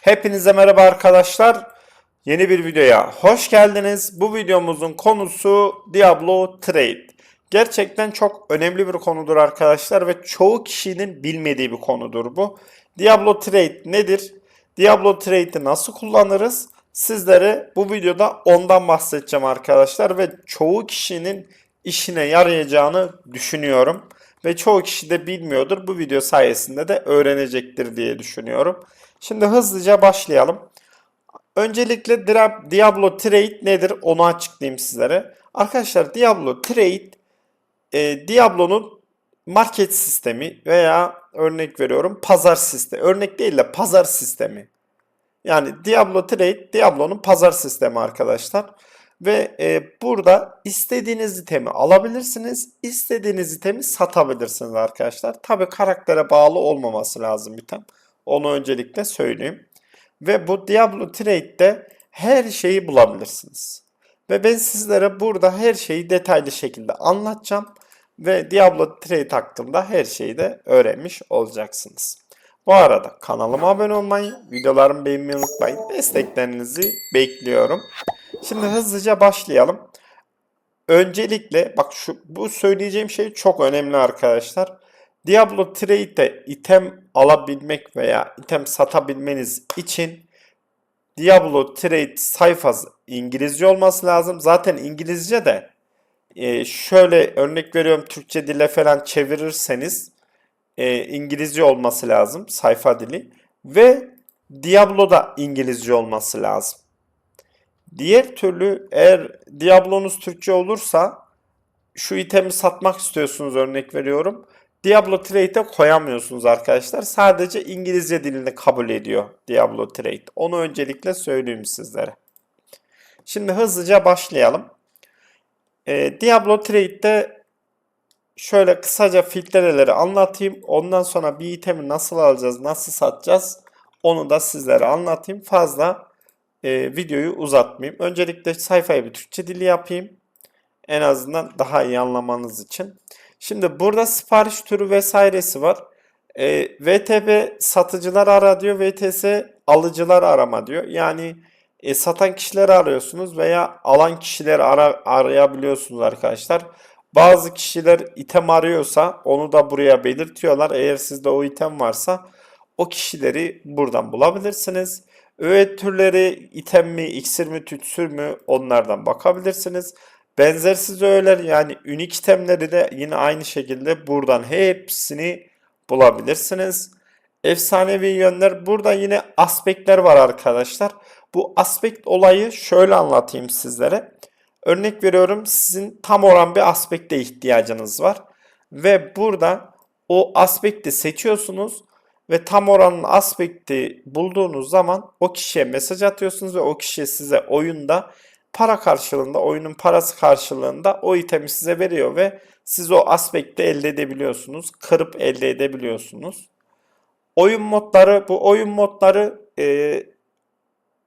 Hepinize merhaba arkadaşlar. Yeni bir videoya hoş geldiniz. Bu videomuzun konusu Diablo Trade. Gerçekten çok önemli bir konudur arkadaşlar ve çoğu kişinin bilmediği bir konudur bu. Diablo Trade nedir? Diablo Trade'i nasıl kullanırız? Sizlere bu videoda ondan bahsedeceğim arkadaşlar ve çoğu kişinin işine yarayacağını düşünüyorum. Ve çoğu kişi de bilmiyordur. Bu video sayesinde de öğrenecektir diye düşünüyorum. Şimdi hızlıca başlayalım. Öncelikle Diablo Trade nedir onu açıklayayım sizlere. Arkadaşlar Diablo Trade e, Diablo'nun market sistemi veya örnek veriyorum pazar sistemi. Örnek değil de pazar sistemi. Yani Diablo Trade Diablo'nun pazar sistemi arkadaşlar. Ve e, burada istediğiniz itemi alabilirsiniz. istediğiniz itemi satabilirsiniz arkadaşlar. Tabi karaktere bağlı olmaması lazım item. Onu öncelikle söyleyeyim. Ve bu Diablo Trade'de her şeyi bulabilirsiniz. Ve ben sizlere burada her şeyi detaylı şekilde anlatacağım. Ve Diablo Trade hakkında her şeyi de öğrenmiş olacaksınız. Bu arada kanalıma abone olmayı, videolarımı beğenmeyi unutmayın. Desteklerinizi bekliyorum. Şimdi hızlıca başlayalım. Öncelikle bak şu bu söyleyeceğim şey çok önemli arkadaşlar. Diablo Trade'de item alabilmek veya item satabilmeniz için Diablo Trade sayfası İngilizce olması lazım. Zaten İngilizce de e, şöyle örnek veriyorum Türkçe dile falan çevirirseniz e, İngilizce olması lazım sayfa dili ve Diablo'da İngilizce olması lazım. Diğer türlü eğer Diablo'nuz Türkçe olursa şu itemi satmak istiyorsunuz örnek veriyorum. Diablo Trade'e koyamıyorsunuz arkadaşlar. Sadece İngilizce dilini kabul ediyor Diablo Trade. Onu öncelikle söyleyeyim sizlere. Şimdi hızlıca başlayalım. Ee, Diablo Trade'de şöyle kısaca filtreleri anlatayım. Ondan sonra bir itemi nasıl alacağız, nasıl satacağız onu da sizlere anlatayım. Fazla e, videoyu uzatmayayım. Öncelikle sayfayı bir Türkçe dili yapayım. En azından daha iyi anlamanız için. Şimdi burada sipariş türü vesairesi var. E, VTB satıcılar ara diyor. VTS alıcılar arama diyor. Yani e, satan kişileri arıyorsunuz veya alan kişileri ara, arayabiliyorsunuz arkadaşlar. Bazı kişiler item arıyorsa onu da buraya belirtiyorlar. Eğer sizde o item varsa o kişileri buradan bulabilirsiniz. Öğe türleri item mi, iksir mi, tütsür mü onlardan bakabilirsiniz. Benzersiz öğeler yani unik itemleri de yine aynı şekilde buradan hepsini bulabilirsiniz. Efsanevi yönler burada yine aspektler var arkadaşlar. Bu aspekt olayı şöyle anlatayım sizlere. Örnek veriyorum sizin tam oran bir aspekte ihtiyacınız var. Ve burada o aspekti seçiyorsunuz ve tam oranın aspekti bulduğunuz zaman o kişiye mesaj atıyorsunuz ve o kişi size oyunda para karşılığında, oyunun parası karşılığında o itemi size veriyor ve siz o aspekti elde edebiliyorsunuz. Kırıp elde edebiliyorsunuz. Oyun modları, bu oyun modları e,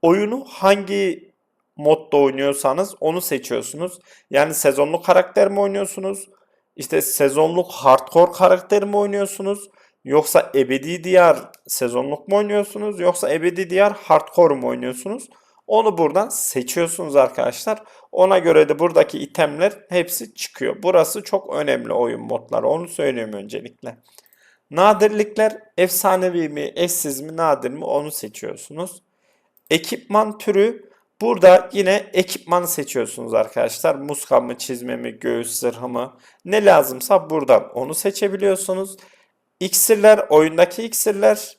oyunu hangi modda oynuyorsanız onu seçiyorsunuz. Yani sezonluk karakter mi oynuyorsunuz? İşte sezonluk hardcore karakter mi oynuyorsunuz? Yoksa ebedi diyar sezonluk mu oynuyorsunuz? Yoksa ebedi diyar hardcore mu oynuyorsunuz? Onu buradan seçiyorsunuz arkadaşlar. Ona göre de buradaki itemler hepsi çıkıyor. Burası çok önemli oyun modları. Onu söyleyeyim öncelikle. Nadirlikler efsanevi mi, eşsiz mi, nadir mi onu seçiyorsunuz. Ekipman türü burada yine ekipmanı seçiyorsunuz arkadaşlar. Muska mı, çizme mi, göğüs zırhı mı ne lazımsa buradan onu seçebiliyorsunuz. İksirler oyundaki iksirler.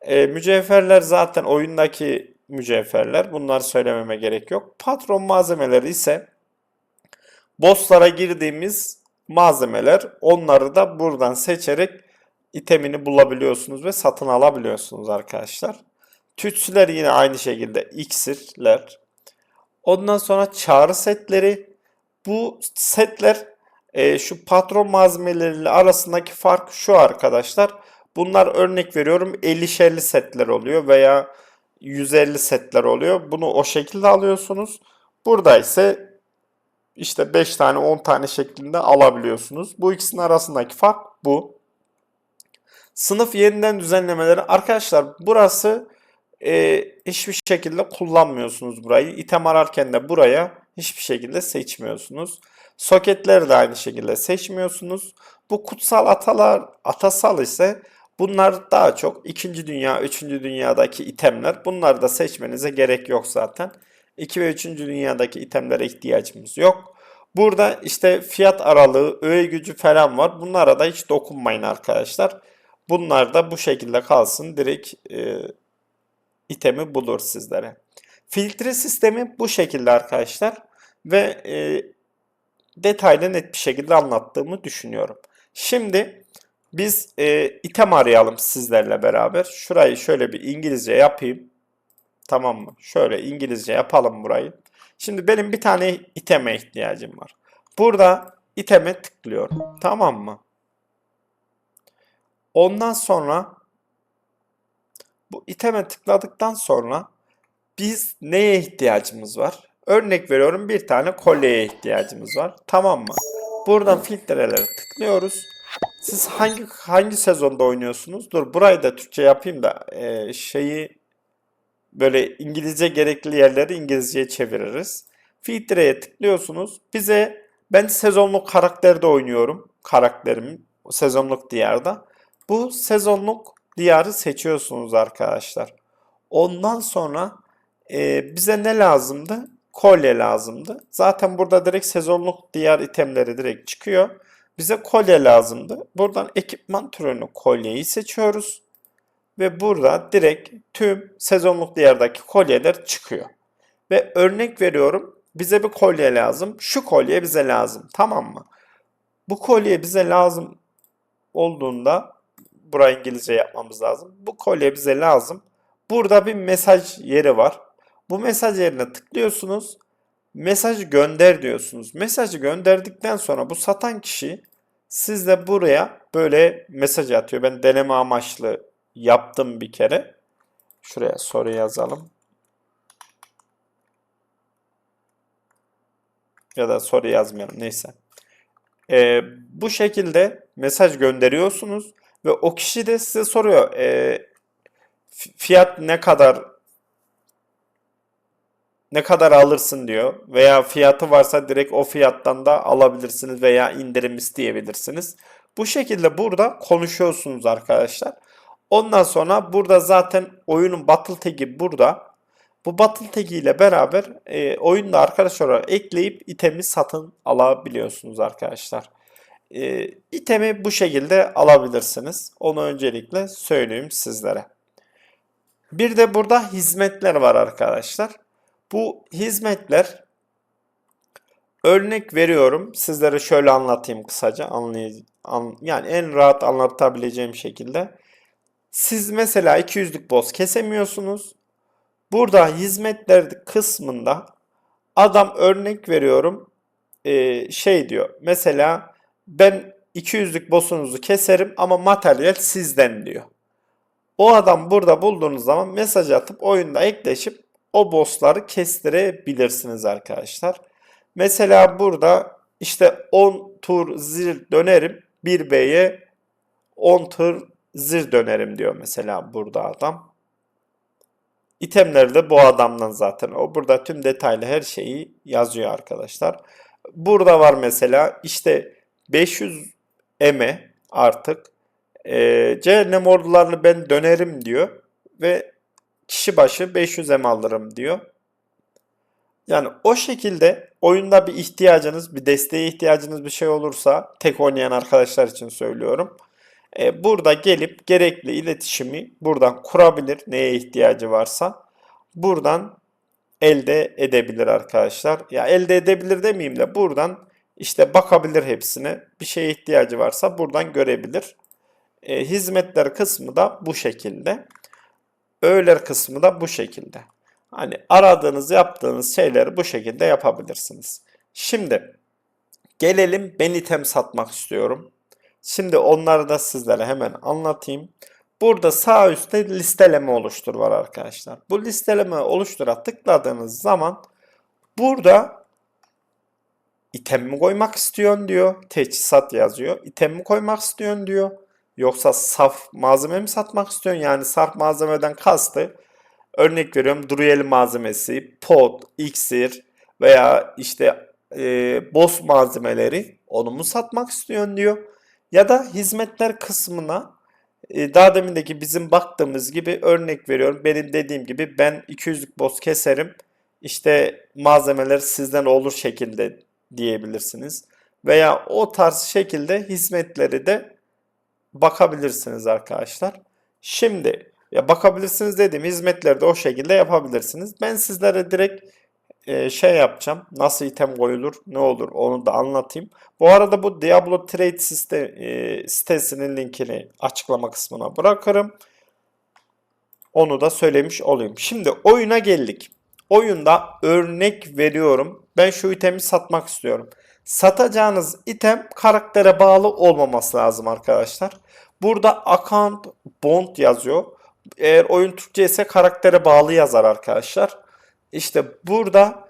E, mücevherler zaten oyundaki mücevherler. Bunları söylememe gerek yok. Patron malzemeleri ise bosslara girdiğimiz malzemeler. Onları da buradan seçerek itemini bulabiliyorsunuz ve satın alabiliyorsunuz arkadaşlar. Tütsüler yine aynı şekilde iksirler. Ondan sonra çağrı setleri. Bu setler e, şu patron malzemeleriyle arasındaki fark şu arkadaşlar. Bunlar örnek veriyorum 50'şerli setler oluyor veya 150 setler oluyor. Bunu o şekilde alıyorsunuz. Burada ise işte 5 tane 10 tane şeklinde alabiliyorsunuz. Bu ikisinin arasındaki fark bu. Sınıf yeniden düzenlemeleri. Arkadaşlar burası e, hiçbir şekilde kullanmıyorsunuz burayı. İtem ararken de buraya hiçbir şekilde seçmiyorsunuz. Soketleri de aynı şekilde seçmiyorsunuz. Bu kutsal atalar, atasal ise bunlar daha çok 2. dünya, 3. dünyadaki itemler. Bunları da seçmenize gerek yok zaten. 2 ve 3. dünyadaki itemlere ihtiyacımız yok. Burada işte fiyat aralığı, öğe gücü falan var. Bunlara da hiç dokunmayın arkadaşlar. Bunlar da bu şekilde kalsın. Direkt e, itemi bulur sizlere. Filtre sistemi bu şekilde arkadaşlar. Ve e, detaylı net bir şekilde anlattığımı düşünüyorum. Şimdi biz e, item arayalım sizlerle beraber. Şurayı şöyle bir İngilizce yapayım. Tamam mı? Şöyle İngilizce yapalım burayı. Şimdi benim bir tane iteme ihtiyacım var. Burada iteme tıklıyorum. Tamam mı? Ondan sonra bu iteme tıkladıktan sonra biz neye ihtiyacımız var? Örnek veriyorum bir tane kolyeye ihtiyacımız var. Tamam mı? Buradan filtrelere tıklıyoruz. Siz hangi hangi sezonda oynuyorsunuz? Dur burayı da Türkçe yapayım da e, şeyi böyle İngilizce gerekli yerleri İngilizceye çeviririz. Filtreye tıklıyorsunuz. Bize ben sezonluk karakterde oynuyorum. Karakterim sezonluk diyarda. Bu sezonluk diyarı seçiyorsunuz arkadaşlar. Ondan sonra e, bize ne lazımdı? Kolye lazımdı. Zaten burada direkt sezonluk diyar itemleri direkt çıkıyor. Bize kolye lazımdı. Buradan ekipman türünü kolyeyi seçiyoruz. Ve burada direkt tüm sezonluk diyardaki kolyeler çıkıyor. Ve örnek veriyorum bize bir kolye lazım. Şu kolye bize lazım. Tamam mı? Bu kolye bize lazım olduğunda burayı İngilizce yapmamız lazım. Bu kolye bize lazım. Burada bir mesaj yeri var. Bu mesaj yerine tıklıyorsunuz. Mesajı gönder diyorsunuz. Mesajı gönderdikten sonra bu satan kişi sizle buraya böyle mesaj atıyor. Ben deneme amaçlı yaptım bir kere. Şuraya soru yazalım. Ya da soru yazmayalım neyse. Ee, bu şekilde mesaj gönderiyorsunuz ve o kişi de size soruyor. E, fiyat ne kadar ne kadar alırsın diyor veya fiyatı varsa direkt o fiyattan da alabilirsiniz veya indirim isteyebilirsiniz. Bu şekilde burada konuşuyorsunuz arkadaşlar. Ondan sonra burada zaten oyunun battle tag'i burada. Bu battle tag'i ile beraber e, oyunda arkadaş olarak ekleyip itemi satın alabiliyorsunuz arkadaşlar. E, itemi bu şekilde alabilirsiniz. Onu öncelikle söyleyeyim sizlere. Bir de burada hizmetler var arkadaşlar. Bu hizmetler örnek veriyorum. Sizlere şöyle anlatayım kısaca. Anlay an yani en rahat anlatabileceğim şekilde. Siz mesela 200'lük boss kesemiyorsunuz. Burada hizmetler kısmında adam örnek veriyorum e, şey diyor. Mesela ben 200'lük boss'unuzu keserim ama materyal sizden diyor. O adam burada bulduğunuz zaman mesaj atıp oyunda ekleşip o boss'ları kestirebilirsiniz arkadaşlar. Mesela burada işte 10 tur zil dönerim 1B'ye 10 tur zil dönerim diyor mesela burada adam. İtemleri de bu adamdan zaten. O burada tüm detaylı her şeyi yazıyor arkadaşlar. Burada var mesela işte 500 eme artık e, cehennem ordularını ben dönerim diyor ve kişi başı 500 em alırım diyor. Yani o şekilde oyunda bir ihtiyacınız, bir desteğe ihtiyacınız bir şey olursa tek oynayan arkadaşlar için söylüyorum. E, burada gelip gerekli iletişimi buradan kurabilir neye ihtiyacı varsa. Buradan elde edebilir arkadaşlar. Ya elde edebilir demeyeyim de buradan işte bakabilir hepsine. Bir şeye ihtiyacı varsa buradan görebilir. E, hizmetler kısmı da bu şekilde. Öğeler kısmı da bu şekilde. Hani aradığınız, yaptığınız şeyleri bu şekilde yapabilirsiniz. Şimdi gelelim ben item satmak istiyorum. Şimdi onları da sizlere hemen anlatayım. Burada sağ üstte listeleme oluştur var arkadaşlar. Bu listeleme oluştura tıkladığınız zaman burada item mi koymak istiyorsun diyor. Teçhizat yazıyor. İtem mi koymak istiyorsun diyor. Yoksa saf malzeme mi satmak istiyorsun? Yani saf malzemeden kastı. Örnek veriyorum Druyel malzemesi, pot, iksir veya işte e, boss malzemeleri onu mu satmak istiyorsun diyor. Ya da hizmetler kısmına e, daha demindeki bizim baktığımız gibi örnek veriyorum. Benim dediğim gibi ben 200'lük boss keserim. İşte malzemeler sizden olur şekilde diyebilirsiniz. Veya o tarz şekilde hizmetleri de bakabilirsiniz arkadaşlar. Şimdi ya bakabilirsiniz dediğim hizmetleri de o şekilde yapabilirsiniz. Ben sizlere direkt e, şey yapacağım. Nasıl item koyulur, ne olur onu da anlatayım. Bu arada bu Diablo Trade site, e, sitesinin linkini açıklama kısmına bırakırım. Onu da söylemiş olayım. Şimdi oyuna geldik. Oyunda örnek veriyorum. Ben şu itemi satmak istiyorum. Satacağınız item karaktere bağlı olmaması lazım arkadaşlar. Burada account bond yazıyor. Eğer oyun Türkçe ise karaktere bağlı yazar arkadaşlar. İşte burada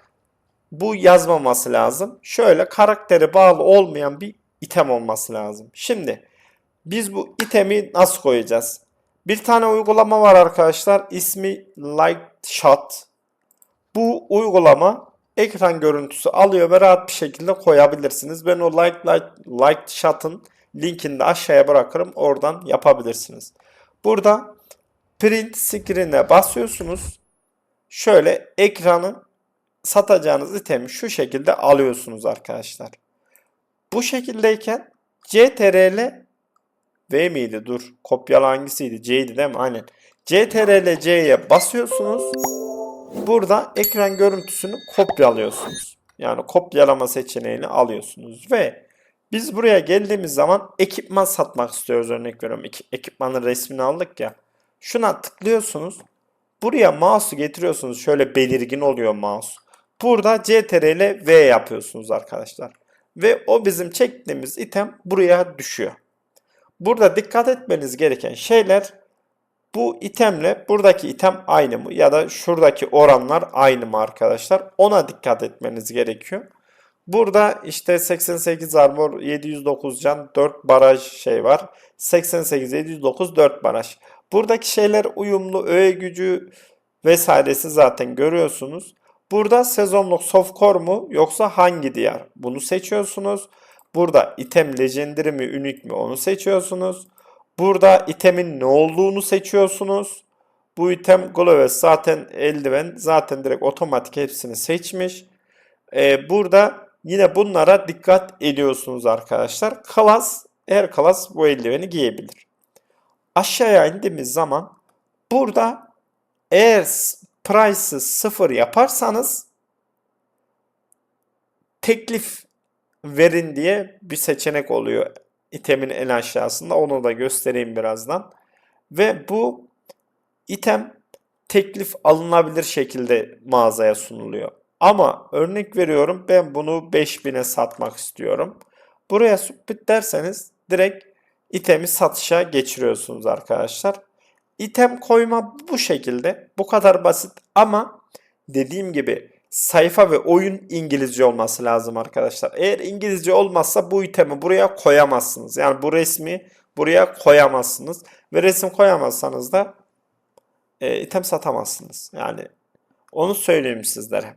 bu yazmaması lazım. Şöyle karaktere bağlı olmayan bir item olması lazım. Şimdi biz bu itemi nasıl koyacağız? Bir tane uygulama var arkadaşlar. İsmi Light Shot. Bu uygulama ekran görüntüsü alıyor ve rahat bir şekilde koyabilirsiniz. Ben o Light Light Light Shot'ın linkini de aşağıya bırakırım. Oradan yapabilirsiniz. Burada print screen'e basıyorsunuz. Şöyle ekranın satacağınız itemi şu şekilde alıyorsunuz arkadaşlar. Bu şekildeyken CTRL V miydi? Dur. Kopyalı hangisiydi? C'ydi değil mi? Aynen. CTRL C'ye basıyorsunuz. Burada ekran görüntüsünü kopyalıyorsunuz. Yani kopyalama seçeneğini alıyorsunuz ve biz buraya geldiğimiz zaman ekipman satmak istiyoruz örnek veriyorum. Ek- ekipmanın resmini aldık ya. Şuna tıklıyorsunuz. Buraya mouse'u getiriyorsunuz. Şöyle belirgin oluyor mouse. Burada CTRL V yapıyorsunuz arkadaşlar. Ve o bizim çektiğimiz item buraya düşüyor. Burada dikkat etmeniz gereken şeyler bu itemle buradaki item aynı mı? Ya da şuradaki oranlar aynı mı arkadaşlar? Ona dikkat etmeniz gerekiyor. Burada işte 88 armor, 709 can, 4 baraj şey var. 88, 709, 4 baraj. Buradaki şeyler uyumlu, öğe gücü vesairesi zaten görüyorsunuz. Burada sezonluk softcore mu yoksa hangi diyar? Bunu seçiyorsunuz. Burada item legendary mi, unique mi onu seçiyorsunuz. Burada itemin ne olduğunu seçiyorsunuz. Bu item Gloves zaten eldiven zaten direkt otomatik hepsini seçmiş. Ee, burada yine bunlara dikkat ediyorsunuz arkadaşlar. Class, her class bu eldiveni giyebilir. Aşağıya indiğimiz zaman burada eğer price'ı sıfır yaparsanız teklif verin diye bir seçenek oluyor itemin en aşağısında. Onu da göstereyim birazdan. Ve bu item teklif alınabilir şekilde mağazaya sunuluyor. Ama örnek veriyorum ben bunu 5000'e satmak istiyorum. Buraya submit derseniz direkt itemi satışa geçiriyorsunuz arkadaşlar. İtem koyma bu şekilde. Bu kadar basit ama dediğim gibi sayfa ve oyun İngilizce olması lazım arkadaşlar. Eğer İngilizce olmazsa bu itemi buraya koyamazsınız. Yani bu resmi buraya koyamazsınız. Ve resim koyamazsanız da e, item satamazsınız. Yani onu söyleyeyim sizlere.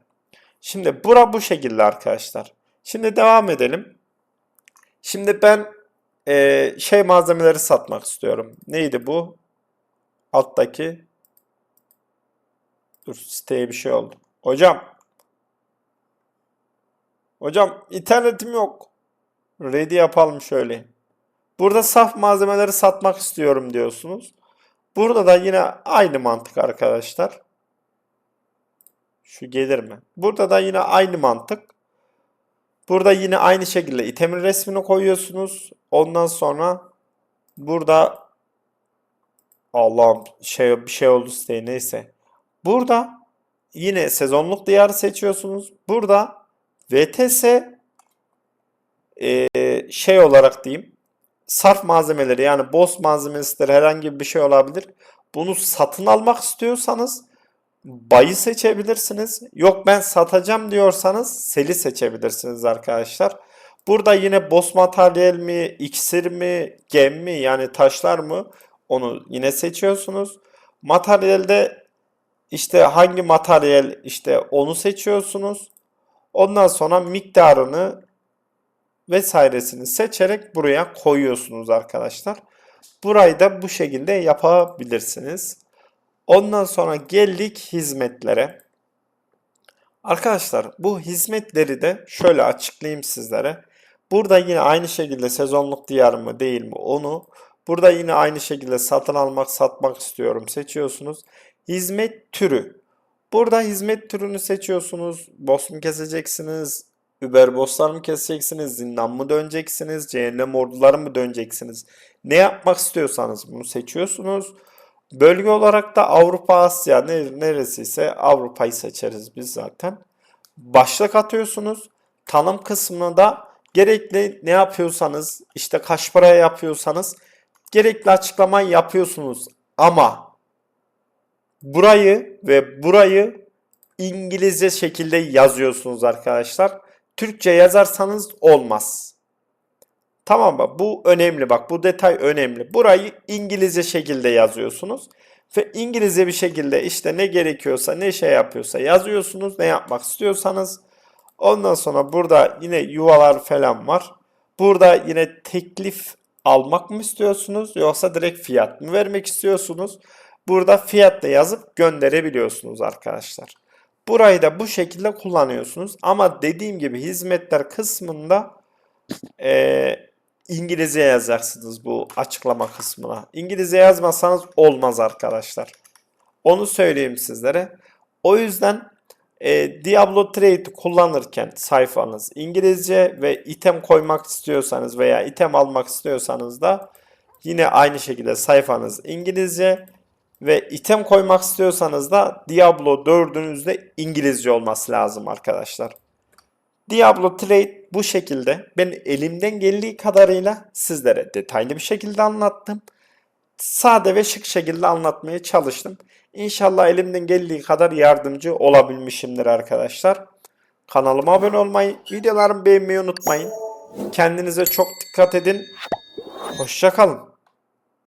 Şimdi bura bu şekilde arkadaşlar. Şimdi devam edelim. Şimdi ben e, şey malzemeleri satmak istiyorum. Neydi bu? Alttaki. Dur siteye bir şey oldu. Hocam. Hocam internetim yok. Ready yapalım şöyle. Burada saf malzemeleri satmak istiyorum diyorsunuz. Burada da yine aynı mantık arkadaşlar. Şu gelir mi? Burada da yine aynı mantık. Burada yine aynı şekilde itemin resmini koyuyorsunuz. Ondan sonra burada Allah'ım şey bir şey oldu siteye neyse. Burada yine sezonluk diyarı seçiyorsunuz. Burada VTS e, şey olarak diyeyim sarf malzemeleri yani boss malzemesidir herhangi bir şey olabilir. Bunu satın almak istiyorsanız bayı seçebilirsiniz. Yok ben satacağım diyorsanız seli seçebilirsiniz arkadaşlar. Burada yine boss materyal mi, iksir mi, gem mi yani taşlar mı onu yine seçiyorsunuz. Materyalde işte hangi materyal işte onu seçiyorsunuz. Ondan sonra miktarını vesairesini seçerek buraya koyuyorsunuz arkadaşlar. Burayı da bu şekilde yapabilirsiniz. Ondan sonra geldik hizmetlere. Arkadaşlar bu hizmetleri de şöyle açıklayayım sizlere. Burada yine aynı şekilde sezonluk diyar mı değil mi onu. Burada yine aynı şekilde satın almak satmak istiyorum seçiyorsunuz. Hizmet türü. Burada hizmet türünü seçiyorsunuz. Boss mu keseceksiniz? Uber bosslar mı keseceksiniz? Zindan mı döneceksiniz? Cehennem orduları mı döneceksiniz? Ne yapmak istiyorsanız bunu seçiyorsunuz. Bölge olarak da Avrupa, Asya ne- neresi ise Avrupa'yı seçeriz biz zaten. Başlık atıyorsunuz. Tanım kısmına da gerekli ne yapıyorsanız işte kaç paraya yapıyorsanız gerekli açıklamayı yapıyorsunuz. Ama burayı ve burayı İngilizce şekilde yazıyorsunuz arkadaşlar. Türkçe yazarsanız olmaz. Tamam mı? Bu önemli bak. Bu detay önemli. Burayı İngilizce şekilde yazıyorsunuz. Ve İngilizce bir şekilde işte ne gerekiyorsa ne şey yapıyorsa yazıyorsunuz. Ne yapmak istiyorsanız. Ondan sonra burada yine yuvalar falan var. Burada yine teklif almak mı istiyorsunuz yoksa direkt fiyat mı vermek istiyorsunuz? Burada fiyatla yazıp gönderebiliyorsunuz arkadaşlar. Burayı da bu şekilde kullanıyorsunuz. Ama dediğim gibi hizmetler kısmında eee, İngilizce yazacaksınız bu açıklama kısmına. İngilizce yazmasanız olmaz arkadaşlar. Onu söyleyeyim sizlere. O yüzden e, Diablo Trade kullanırken sayfanız İngilizce ve item koymak istiyorsanız veya item almak istiyorsanız da yine aynı şekilde sayfanız İngilizce ve item koymak istiyorsanız da Diablo 4'ünüzde İngilizce olması lazım arkadaşlar. Diablo Trade bu şekilde. Ben elimden geldiği kadarıyla sizlere detaylı bir şekilde anlattım. Sade ve şık şekilde anlatmaya çalıştım. İnşallah elimden geldiği kadar yardımcı olabilmişimdir arkadaşlar. Kanalıma abone olmayı, videolarımı beğenmeyi unutmayın. Kendinize çok dikkat edin. Hoşça kalın.